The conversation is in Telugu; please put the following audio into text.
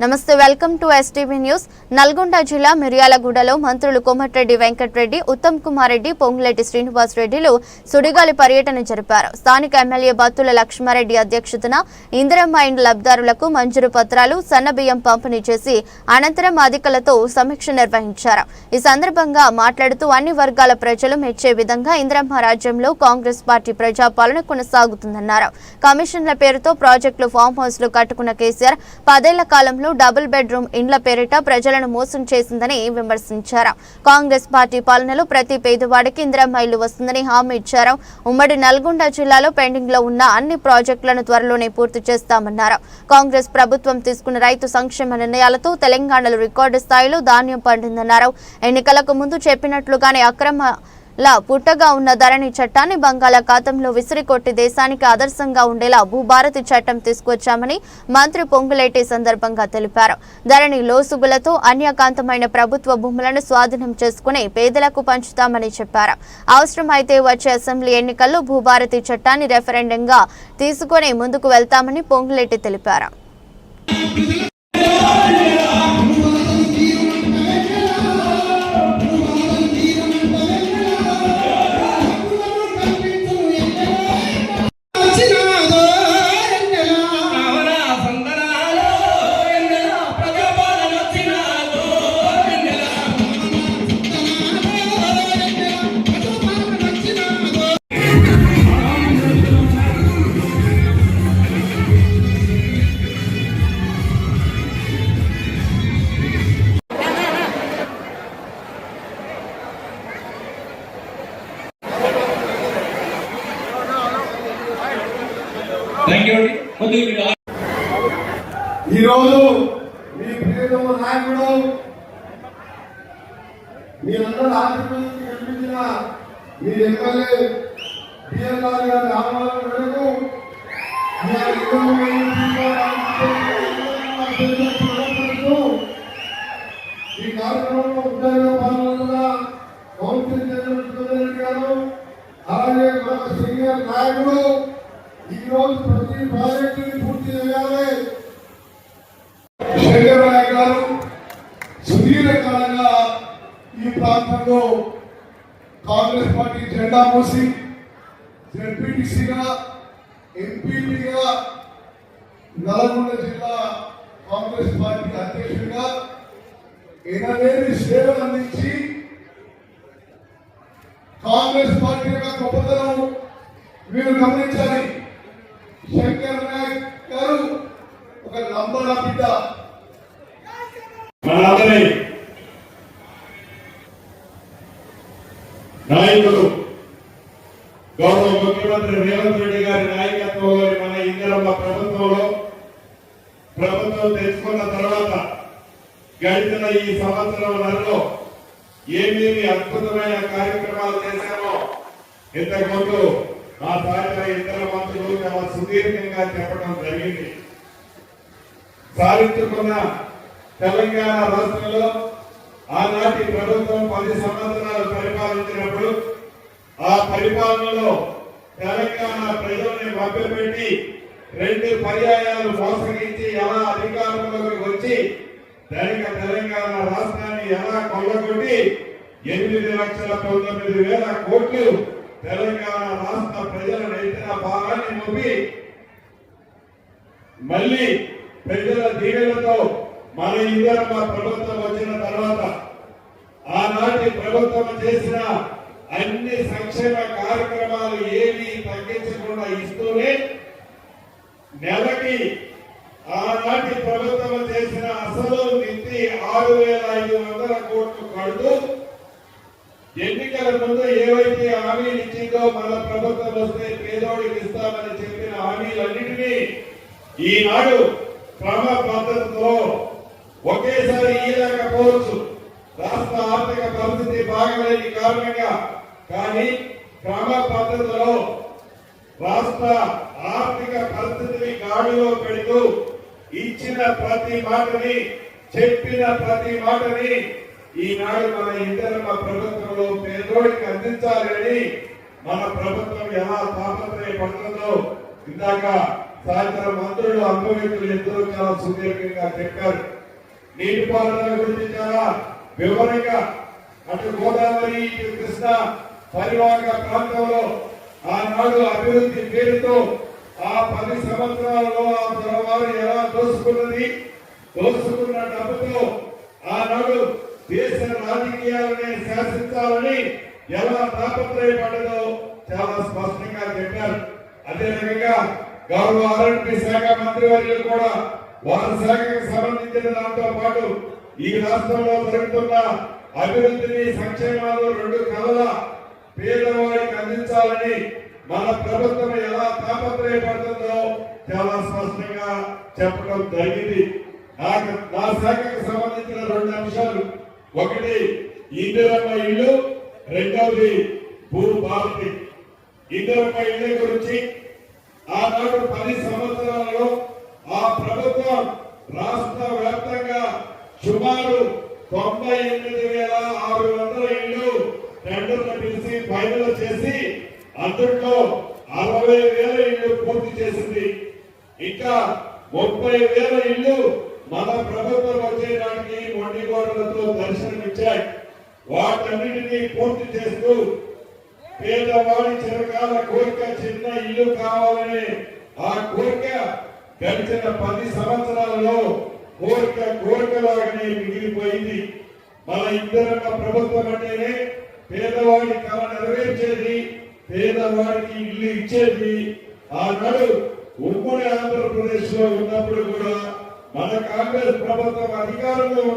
నమస్తే welcome to STV news Nalgonda జిల్లా మిర్యాలగూడలో మంత్రులు కోమటిరెడ్డి వెంకటరెడ్డి ఉత్తమ్ కుమార్ రెడ్డి పొంగులెడ్డి శ్రీనివాస్ రెడ్డిలు సుడిగాలి పర్యటన జరిపారు. స్థానిక ఎమ్మెల్యే బత్తుల లక్ష్మారెడ్డి అధ్యక్షతన ఇందిరమ్మ ఇండ్ లబ్ధారులకు మంజూరు పత్రాలు సన్నబియ్యం పంపిణీ చేసి అనంతరం అధికలతో సమీక్ష నిర్వహించారు. ఈ సందర్భంగా మాట్లాడుతూ అన్ని వర్గాల ప్రజలు మెచ్చే విధంగా ఇందిరమ్మ రాజ్యంలో కాంగ్రెస్ పార్టీ ప్రజాపాలన కొనసాగుతుందన్నారు. కమిషన్ల పేరుతో ప్రాజెక్టులు ఫామ్ హౌస్లు కట్టుకున్న కేసీఆర్ పదేళ్ళ కాలంలో డబుల్ బెడ్రూమ్ ఇండ్ల పేరిట ప్రజలను మోసం చేసిందని విమర్శించారు. కాంగ్రెస్ పార్టీ పాలనలో ప్రతి పేదవాడికి ఇందిరమ్మ ఇల్లు వస్తుందని హామీ ఇచ్చారు. ఉమ్మడి నల్గొండ జిల్లాలో పెండింగ్లో ఉన్న అన్ని ప్రాజెక్టులను త్వరలోనే పూర్తి చేస్తామన్నారు. కాంగ్రెస్ ప్రభుత్వం తీసుకున్న రైతు సంక్షేమ నిర్ణయాలతో తెలంగాణలో రికార్డు స్థాయిలో ధాన్యం పండిందన్నారు. ఎన్నికలకు ముందు చెప్పినట్లుగానే అక్రమ లా పుట్టగా ఉన్న ధరణి చట్టాన్ని బంగాళాఖాతంలో విసిరికొట్టి దేశానికి ఆదర్శంగా ఉండేలా భూభారతి చట్టం తీసుకొచ్చామని మంత్రి పొంగులేటి సందర్భంగా తెలిపారు. ధరణి లోసుగులతో అన్యకాంతమైన ప్రభుత్వ భూములను స్వాధీనం చేసుకుని పేదలకు పంచుతామని చెప్పారు. అవసరమైతే వచ్చే అసెంబ్లీ ఎన్నికల్లో భూభారతి చట్టాన్ని రెఫరెండంగా తీసుకుని ముందుకు వెళ్తామని పొంగులేటి తెలిపారు. ఈరోజు మీ ప్రియతమ నాయకుడు మీరందరూ ఆంధ్రప్రదేశ్ కల్పించిన మీ ఎమ్మెల్యే బిఎల్ గారి గారి ఆహ్వానం మేరకు ఈ కార్యక్రమంలో ఉద్యోగ పాల్గొన్న కౌన్సిల్ చైర్మన్ సురేంద్ర గారు అలాగే మన సీనియర్ నాయకుడు ఈ రోజు ప్రతి ప్రాజెక్టుని పూర్తి చేయాలి శంకర్ నాయక్ గారు సుదీర్ఘకాలంగా ఈ ప్రాంతంలో కాంగ్రెస్ పార్టీ జెండా మూసి జడ్పీటీసీగా ఎంపీపీగా నల్గొండ జిల్లా కాంగ్రెస్ పార్టీ అధ్యక్షుడిగా ఎనలేని సేవలు అందించి కాంగ్రెస్ పార్టీ యొక్క గొప్పతనం మీరు గమనించాలి. శంకర్ నాయక్ గారు ఒక నంబర్ బిడ్డ. మనందరి నాయకుడు గౌరవ ముఖ్యమంత్రి రేవంత్ రెడ్డి గారి నాయకత్వంలోని మన ఇందిరమ్మ ప్రభుత్వంలో ప్రభుత్వం తెచ్చుకున్న తర్వాత గడిచిన ఈ సంవత్సరం నెలలో ఏమేమి అద్భుతమైన కార్యక్రమాలు చేశామో ఇంతకుముందు మా సహచర ఇతర మంత్రులు చాలా సుదీర్ఘంగా చెప్పడం జరిగింది. సాధించుకున్న తెలంగాణ రాష్ట్రంలో ఆనాటి ప్రభుత్వం పది సంవత్సరాలు పరిపాలించినప్పుడు ఆ పరిపాలనలో తెలంగాణ ప్రజల్ని మభ్యపెట్టి రెండు పర్యాయాలు మోసగించి ఎలా అధికారంలోకి వచ్చి ధనిక తెలంగాణ రాష్ట్రాన్ని ఎలా కొల్లగొట్టి ఎనిమిది లక్షల పంతొమ్మిది వేల కోట్లు తెలంగాణ రాష్ట్ర ప్రజల రైతుల భారాన్ని మోపి మళ్ళీ ప్రజల దీవెలతో మన ఇందిరమ్మ ప్రభుత్వం వచ్చిన తర్వాత ఆనాటి ప్రభుత్వం చేసిన అన్ని సంక్షేమ కార్యక్రమాలు ఏవి తగ్గించకుండా ఇస్తూనే నెలకి ఆనాటి ప్రభుత్వం చేసిన అసలు నిధి ఆరు వేల ఐదు వందల కోట్లు కడుతూ ఎన్నికల ముందు ఏవైతే హామీలు ఇచ్చిందో మన ప్రభుత్వం వస్తే పేదోడికి ఇస్తామని చెప్పిన హామీలన్నింటినీ ఈనాడు క్రమ పద్ధతిలో ఒకేసారి ఇయ్యలేకపోవచ్చు రాష్ట్ర ఆర్థిక పరిస్థితి బాగలేని కారణంగా కానీ క్రమ పద్ధతిలో రాష్ట్ర ఆర్థిక పరిస్థితిని గాడిలో పెడుతూ ఇచ్చిన ప్రతి మాటని చెప్పిన ప్రతి మాటని ఈనాడు మన ఇంటర్మ ప్రభుత్వంలో పేదోడికి అందించాలని మన ప్రభుత్వం ఎలా తాపత్రయపడుతుందో ఇందాక సాయంత్రం మంత్రులు అనుభవితులు ఎంతో చాలా సుదీర్ఘంగా చెప్పారు. నీటిపారుదల గురించి చాలా వివరంగా అటు గోదావరి ఇటు కృష్ణ పరివాహక ప్రాంతంలో ఆనాడు అభివృద్ధి పేరుతో ఆ పది సంవత్సరాలలో ఆ తరవారు ఎలా దోసుకున్నది దోసుకున్న డబ్బుతో ఆనాడు దేశ రాజకీయాలని శాసించాలని ఎలా తాపత్రయపడదో చాలా స్పష్టంగా చెప్పారు. అదే రకంగా గౌరవ ఆరోగ్య శాఖ మంత్రి వర్యులు కూడా వారి శాఖకు సంబంధించిన దాంతో పాటు ఈ రాష్ట్రంలో జరుగుతున్న అభివృద్ధిని సంక్షేమాలు రెండు కళల పేదవాడికి అందించాలని మన ప్రభుత్వం ఎలా తాపత్రయపడుతుందో చాలా స్పష్టంగా చెప్పడం జరిగింది. నాకు నా శాఖకు సంబంధించిన రెండు అంశాలు. ఒకటి ఇందిరమ్మ ఇల్లు. రెండవది భూ భారతి ఇందిరమ్మ ఇల్లు గురించి ఆనాడు పది సంవత్సరాలలో ఆ ప్రభుత్వం రాష్ట్ర వ్యాప్తంగా సుమారు తొంభై ఎనిమిది వేల ఆరు వందల ఇళ్ళు టెండర్లు పిలిచి ఫైనల్ చేసి అందులో అరవై వేల ఇళ్ళు పూర్తి చేసింది. ఇంకా ముప్పై వేల ఇళ్ళు మన ప్రభుత్వం వచ్చేదానికి మొండి గోడలతో దర్శనమిచ్చాయి వాటన్నిటినీ పూర్తి చేస్తూ పేదవాడి చిరకాల కోరిక చిన్న ఇల్లు కావాలనే ఆ కోరిక గడిచిన పది సంవత్సరాలలో కోరిక కోరికలాగానే మిగిలిపోయింది. మన ఇందిరమ్మ ప్రభుత్వం అంటేనే పేదవాడి కళ నెరవేర్చేది పేదవాడికి ఇల్లు ఇచ్చేది. ఆనాడు ఉమ్మడి ఆంధ్రప్రదేశ్లో ఉన్నప్పుడు కూడా మన కాంగ్రెస్ ప్రభుత్వం అధికారంలో ఉన్న